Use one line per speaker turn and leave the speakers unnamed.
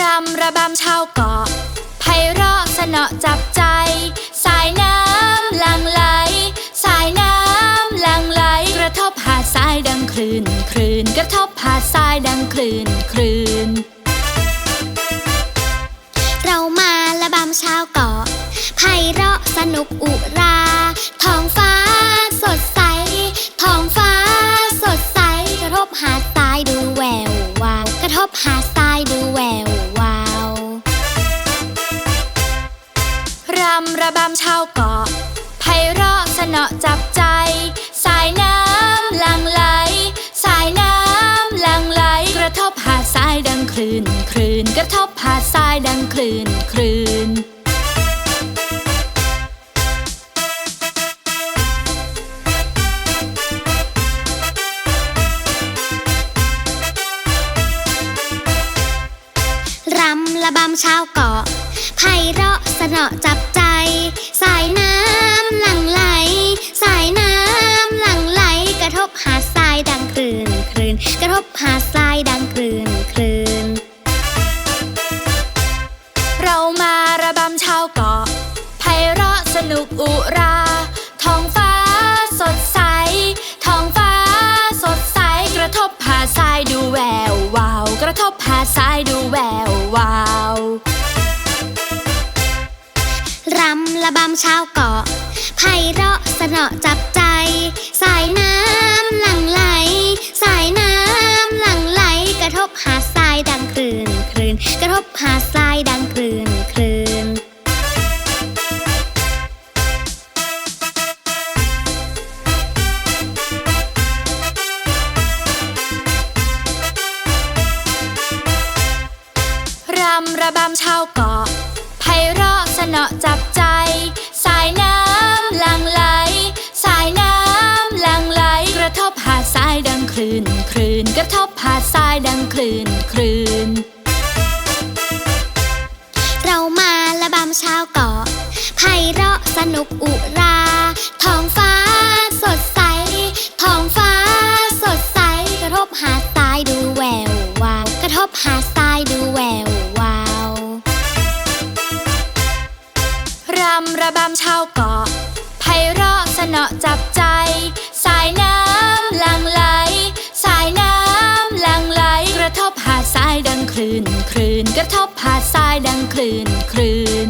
รำระบำชาวเกาะไพเราะสนอจับใจ สายน้ำหลังไหล สายน้ำหลังไหล กระทบหาดทรายดังคลื่นคลื่นกระทบหาดทรายดังคลื่นคลื่น
เรามาละบำชาวเกาะไพเราะสนุกอุราท้องฟ้าสดใสท้องฟ้าสดใส กระทบหาดทรายดูแวววาวกระทบหาดทราย
รำระบำชาวเกาะไพเราะสนอจับใจ สายน้ำหลังไหล สายน้ำหลังไหล กระทบหาดทรายดังคลื่นคลื่นกระทบหาดทรายดังคลื่นคลื่น
รำละบำชาวเกาะ ไพเราะสนอจับใจ สายน้ำหลั่งไหล สายน้ำหลั่งไหล กระทบหาดทรายดังคลื่นคลื่นกระทบหาดทรายดังคลื่นคลื่น
เรามาระบำชาวเกาะไพเราะสนุกอุราท้องฟ้าสดใสท้องฟ้าสดใสกระทบหาดทรายดูแวววาวกระทบหาดทรายดูแวว
รำละบำชาวเกาะไพเราะสนอจับใจ สายน้ำหลั่งไหล สายน้ำหลั่งไหล กระทบหาดทรายดังคลื่นคลื่นกระทบหาดทรายดังคลื่นคลื่น
รำระบำชาวเกาะ ไพ่เราะสนอจับใจ สายน้ำหลังไหล สายน้ำหลังไหล กระทบหาดทรายดังคลื่นคลื่นกระทบหาดทรายดังคลื่นคลื่น
เรามาระบำชาวเกาะไพเราะสนุกอุรา
รำระบำชาวเกาะไพเราะสนอจับใจ สายน้ำหลังไหล สายน้ำหลังไหล กระทบหาดทรายดังคลื่นคลื่นกระทบหาดทรายดังคลื่นคลื่น